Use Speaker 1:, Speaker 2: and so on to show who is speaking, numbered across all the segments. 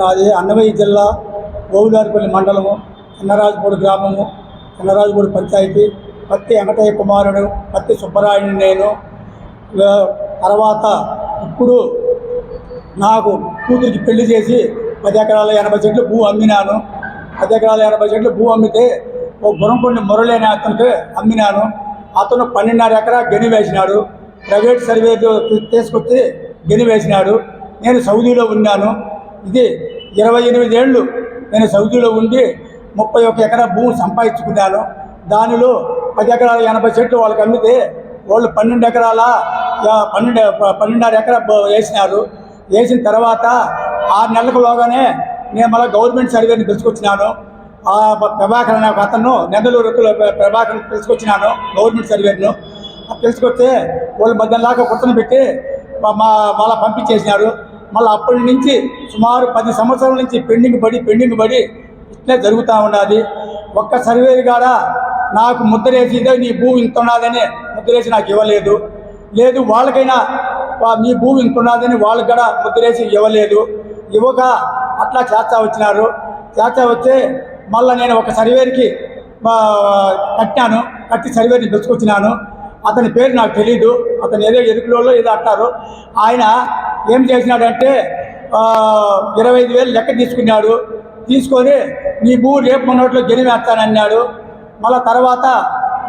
Speaker 1: నాది అన్నమయ్య జిల్లా గోవులారిపల్లి మండలము చిన్నరాజపూడి గ్రామము చిన్నరాజపూడి పంచాయతీ పత్తి వెంకటయ్య కుమారుడు పత్తి సుబ్బరాయుని నేను. తర్వాత ఇప్పుడు నాకు కూతురికి పెళ్ళి చేసి పది ఎకరాల ఎనభై చెట్లు భూ అమ్మినాను. పది ఎకరాల ఎనభై చెట్లు భూ అమ్మితే ఓ గురంకొండ మురళి అనే అతనికి అమ్మినాను. అతను పన్నెండున్నర ఎకరా గని వేసినాడు. ప్రైవేట్ సర్వే తీసుకొచ్చి గని వేసినాడు. నేను సౌదీలో ఉన్నాను. ఇది ఇరవై ఎనిమిది ఏళ్ళు నేను సౌదీలో ఉండి ముప్పై ఒక్క ఎకరా భూమి సంపాదించుకున్నాను. దానిలో పది ఎకరాల ఎనభై చెట్లు వాళ్ళకి అమ్మితే వాళ్ళు పన్నెండు ఎకరాల పన్నెండు పన్నెండున్నర ఎకరా వేసినారు. వేసిన తర్వాత ఆరు నెలలకు లోగానే నేను మళ్ళీ గవర్నమెంట్ సర్వేని పిలుచుకొచ్చినాను ఆ ప్రభాకర్ అనే ఒక అతను నెందలూరు ప్రభాకర్ పిలుచుకొచ్చినాను గవర్నమెంట్ సర్వేను. తెలుసుకొస్తే వాళ్ళు మధ్యలాగా కుట్టన పెట్టి మా- మళ్ళీ పంపించేసినారు. మళ్ళీ అప్పటి నుంచి సుమారు పది సంవత్సరాల నుంచి పెండింగ్ పడి పెండింగ్ పడి ఇట్లే జరుగుతూ ఉన్నది. ఒక్క సర్వేరు కాడ నాకు ముద్రేసిందే నీ భూమి ఇంత ఉన్నదని ముద్రేసి నాకు ఇవ్వలేదు. లేదు వాళ్ళకైనా నీ మీ భూమి ఇంత ఉన్నదని వాళ్ళకి కూడా ముద్రేసి ఇవ్వలేదు. ఇవ్వక అట్లా చేస్తా వచ్చినారు. చేస్తా వచ్చే మళ్ళీ నేను ఒక సర్వేకి కట్టాను. కట్టి సర్వేని తెచ్చుకొచ్చినాను అతని పేరు నాకు తెలీదు. అతను ఏదో ఎరుకులలో ఏదో అంటారు. ఆయన ఏం చేసినాడంటే ఇరవై ఐదు వేలు లెక్క తీసుకున్నాడు. తీసుకొని నీ భూమి రేపు మొన్నట్లో గెలివేస్తానన్నాడు మళ్ళా తర్వాత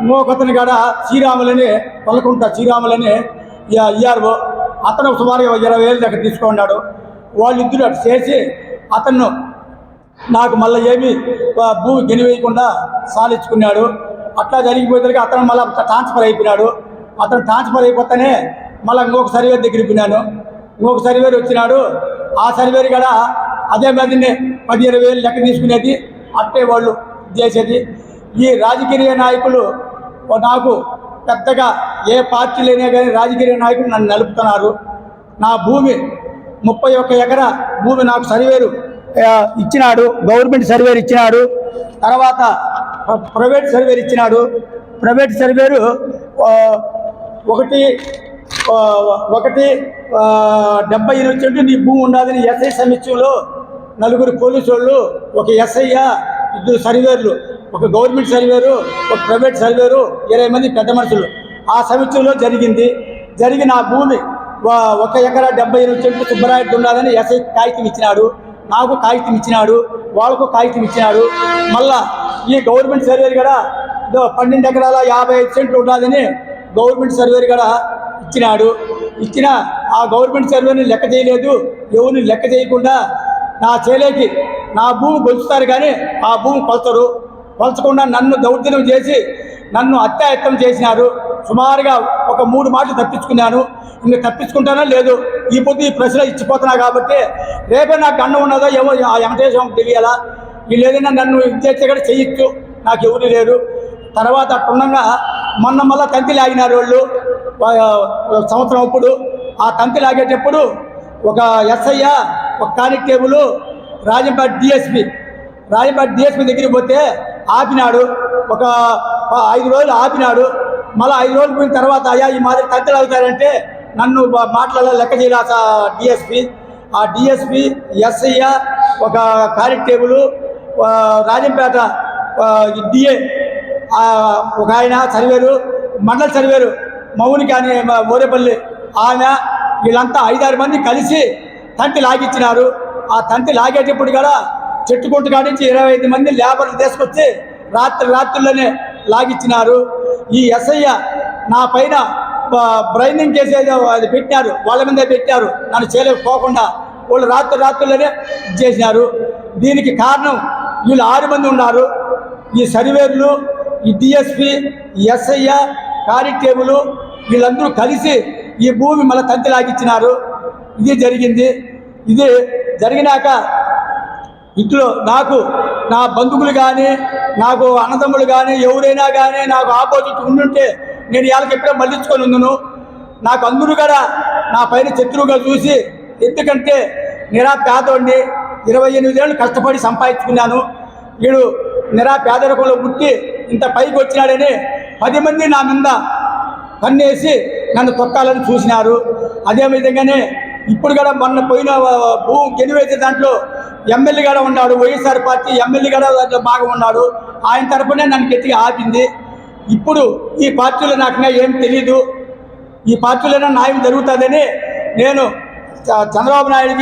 Speaker 1: ఇంకొకతని కాడ శ్రీరాములని పలుకుంటా శ్రీరాములని ఇయ్యారు. అతను సుమారు ఇరవై వేలు దగ్గర తీసుకున్నాడు. వాళ్ళిద్దరు అటు చేసి అతను నాకు మళ్ళీ ఏమి భూమి గెనివేయకుండా సాలించుకున్నాడు అట్లా జరిగిపోయేసరికి అతను మళ్ళీ ట్రాన్స్ఫర్ అయిపోయినాడు. అతను ట్రాన్స్ఫర్ అయిపోతేనే మళ్ళీ ఇంకొక సర్వేర్ దగ్గరికి పోయినాను. ఇంకొక సర్వేర్ వచ్చినాడు. ఆ సర్వేర్ కూడా అదే మధ్యనే పది ఇరవై వేలు లెక్క తీసుకునేది. అట్టే వాళ్ళు చేసేది. ఈ రాజకీయ నాయకులు ఓ నాకు పెద్దగా ఏ పార్టీ లేనే కానీ రాజకీయ నాయకులు నన్ను నలుపుతున్నారు. నా భూమి ముప్పై ఒక్క ఎకరా భూమి నాకు సర్వేరు ఇచ్చినాడు. గవర్నమెంట్ సర్వేర్ ఇచ్చినాడు. తర్వాత ప్రైవేట్ సర్వేర్ ఇచ్చినాడు. ప్రైవేట్ సర్వేరు ఒకటి ఒకటి డెబ్బై ఎనిమిది చెంటు నీ భూమి ఉండాలని ఎస్ఐ సమీక్షలో నలుగురు పోలీసు వాళ్ళు ఒక ఎస్ఐ ఇద్దరు సర్వేర్లు ఒక గవర్నమెంట్ సర్వేరు ఒక ప్రైవేట్ సర్వేరు ఇరవై మంది పెద్ద మనుషులు. ఆ సమీక్షలో జరిగింది. జరిగిన ఆ భూమి ఒక ఎకరా డెబ్బై ఎనిమిది చెట్లు సుబ్బరాయుడు ఉండాలని ఎస్ఐ కాగితం ఇచ్చినాడు. నాకు కాగితం ఇచ్చినాడు. వాళ్ళకు కాగితం ఇచ్చినాడు. మళ్ళా ఈ గవర్నమెంట్ సర్వేర్ కూడా ఇదో పన్నెండు ఎకరాల యాభై ఐదు సెంట్లు ఉండాలని గవర్నమెంట్ సర్వేర్ కూడా ఇచ్చినాడు. ఇచ్చిన ఆ గవర్నమెంట్ సర్వేని లెక్క చేయలేదు. ఎవరిని లెక్క చేయకుండా నా చేలేకి నా భూమి కొలుస్తారు కానీ ఆ భూమి కొలతరు. కొలచకుండా నన్ను దౌర్జన్యం చేసి నన్ను అత్యాయత్తం చేసినారు. సుమారుగా ఒక మూడు మాటలు తప్పించుకున్నాను. ఇంకా తప్పించుకుంటానో లేదు. ఈ పొద్దు ఈ ప్రశ్న ఇచ్చిపోతున్నా కాబట్టి రేపే నాకు అన్నం ఉన్నదో ఏమో ఆ వెంకటేశ్వరం తెలియాలా? వీళ్ళు ఏదైనా నన్ను ఇచ్చేస్తే కూడా చేయొచ్చు. నాకు ఎవరు లేరు. తర్వాత అట్టుండగా మొన్న మళ్ళీ తంతి లాగినారు వాళ్ళు. సంవత్సరం అప్పుడు. ఆ తంతి లాగేటప్పుడు ఒక ఎస్ఐ ఒక constable Rajampet DSP Rajampet DSP దగ్గరికి పోతే ఆపినాడు. ఒక ఐదు రోజులు ఆపినాడు. మళ్ళీ ఐదు రోజులు పోయిన తర్వాత అయ్యా ఈ మాదిరి తంతులు అవుతారంటే నన్ను బ- మాట్లాడాల లెక్క చేయాలి డిఎస్పి? ఆ డిఎస్పి ఎస్ఐ ఒక కానిస్టేబుల్ రాజంపేట డిఏ ఒక ఆయన చదివారు మండలి చదివారు మౌని కానీ ఓరేపల్లి ఆమె వీళ్ళంతా ఐదారు మంది కలిసి తంటి లాగిచ్చినారు. ఆ తంటి లాగేటప్పుడు కూడా చెట్టుకుంటు కాడి నుంచి ఇరవై ఐదు మంది లేబర్లు తీసుకొచ్చి రాత్రి రాత్రుల్లోనే లాగిచ్చినారు. ఈ ఎస్ఐ నా పైన బ్రైండింగ్ బ్రైనింగ్ చేసేది అది పెట్టారు వాళ్ళ మీదే పెట్టారు నన్ను చేయలేకపోకుండా వాళ్ళు రాత్రి రాత్రుల్లోనే చేసినారు. దీనికి కారణం వీళ్ళు ఆరు మంది ఉన్నారు. ఈ సర్వేర్లు ఈ డిఎస్పి ఎస్ఐ కానిస్టేబుల్ వీళ్ళందరూ కలిసి ఈ భూమి మళ్ళీ తంతి లాగిచ్చినారు ఇది జరిగింది. ఇది జరిగినాక ఇంట్లో నాకు నా బంధువులు కానీ నాకు అన్నదమ్ములు కానీ ఎవరైనా కానీ నాకు ఆపోజిట్ ఉండుంటే నేను వాళ్ళకి ఎప్పుడో మళ్ళించుకొని ఉన్నాను నాకు అందరూ కూడా నా పైన శత్రువుగా చూసి ఎందుకంటే నిరా పేదోడిని ఇరవై ఎనిమిదేళ్ళు కష్టపడి సంపాదించుకున్నాను. వీడు నిరాపేదరికంలో పుట్టి ఇంత పైకి వచ్చినాడని పది మంది నా మీద కన్నేసి నన్ను తొక్కాలని చూసినారు. అదే విధంగానే ఇప్పుడు కూడా మొన్న పోయిన భూ గెలివేసే దాంట్లో ఎమ్మెల్యే కూడా ఉన్నాడు వైఎస్ఆర్ పార్టీ ఎమ్మెల్యే కూడా దాంట్లో బాగా ఉన్నాడు. ఆయన తరపునే నన్ను గట్టిగా ఆపింది. ఇప్పుడు ఈ పార్టీలో నాకు ఏం తెలీదు. ఈ పార్టీలోనే న్యాయం జరుగుతుందని నేను చ- చంద్రబాబు నాయుడికి